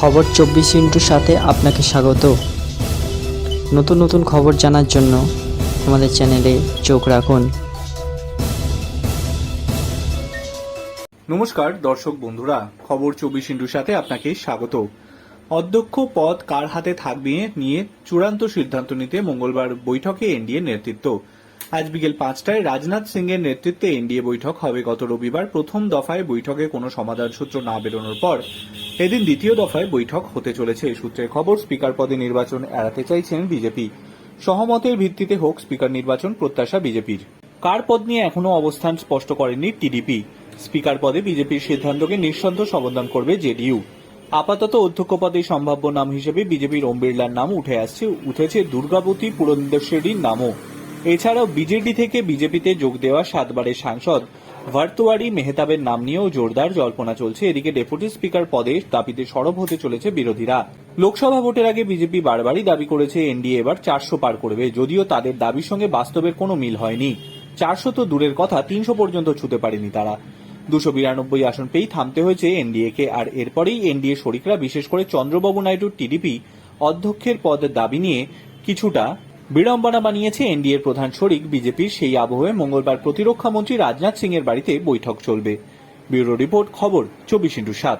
খবর চব্বিশ ইন্টুর সাথে আপনাকে স্বাগত। নতুন নতুন খবর জানার জন্য আমাদের চ্যানেলে চোখ রাখুন। নমস্কার, দর্শক বন্ধুরা, খবর চব্বিশ ইন্টুর সাথে আপনাকে স্বাগত। অধ্যক্ষ পদ কার হাতে থাকবে নিয়ে চূড়ান্ত সিদ্ধান্ত নিতে মঙ্গলবার বৈঠকে এনডিএ নেতৃত্ব। আজ বিকেল পাঁচটায় রাজনাথ সিং এর নেতৃত্বে এনডিএ বৈঠক হবে। গত রবিবার প্রথম দফায় বৈঠকে কোনো সমাধান সূত্র না বেরোনোর পর এদিন দ্বিতীয় দফায় বৈঠক হতে চলেছে সূত্রের খবর। স্পিকার পদে নির্বাচন এড়াতে চাইছেন বিজেপি। সহমতের ভিত্তিতে হোক স্পিকার নির্বাচন, প্রত্যাশা বিজেপির। কার পদ নিয়ে এখনও অবস্থান স্পষ্ট করেনি টিডিপি। স্পিকার পদে বিজেপির সিদ্ধান্তকে নিঃসন্দেহ সমর্থন করবে জেডিইউ। আপাতত অধ্যক্ষ পদে সম্ভাব্য নাম হিসেবে বিজেপির ওম বিড়লার নাম উঠে আসছে, উঠেছে দুর্গাবতী পুরন্দেশ্বরীর নামও। এছাড়াও বিজেডি থেকে বিজেপিতে যোগ দেওয়া সাতবারের সাংসদ ভার্তুয়ারি মেহতাবের নাম নিয়েও জোরদার জল্পনা চলছে। এদিকে ডেপুটি স্পিকার পদে দাবিতে সরব হতে চলেছে বিরোধীরা। লোকসভা ভোটের আগে বিজেপি বারবারই দাবি করেছে, এনডিএ এবার চারশো পার করবে, যদিও তাদের দাবির সঙ্গে বাস্তবের কোনো মিল হয়নি। চারশো তো দূরের কথা, তিনশো পর্যন্ত ছুতে পারেনি তারা। দুশো বিরানব্বই আসন পেয়েই থামতে হয়েছে এনডিএকে, আর এরপরেই এনডিএ শরিকরা, বিশেষ করে চন্দ্রবাবু নাইডুর টিডিপি, অধ্যক্ষের পদের দাবি নিয়ে কিছুটা বিড়ম্বনা বানিয়েছে এনডিএর প্রধান শরিক, বিজেপির সেই আবহে মঙ্গলবার প্রতিরক্ষা মন্ত্রী রাজনাথ সিং এর বাড়িতে বৈঠক চলবে। ব্যুরো রিপোর্ট, খবর, চব্বিশ ইন্টু সাত।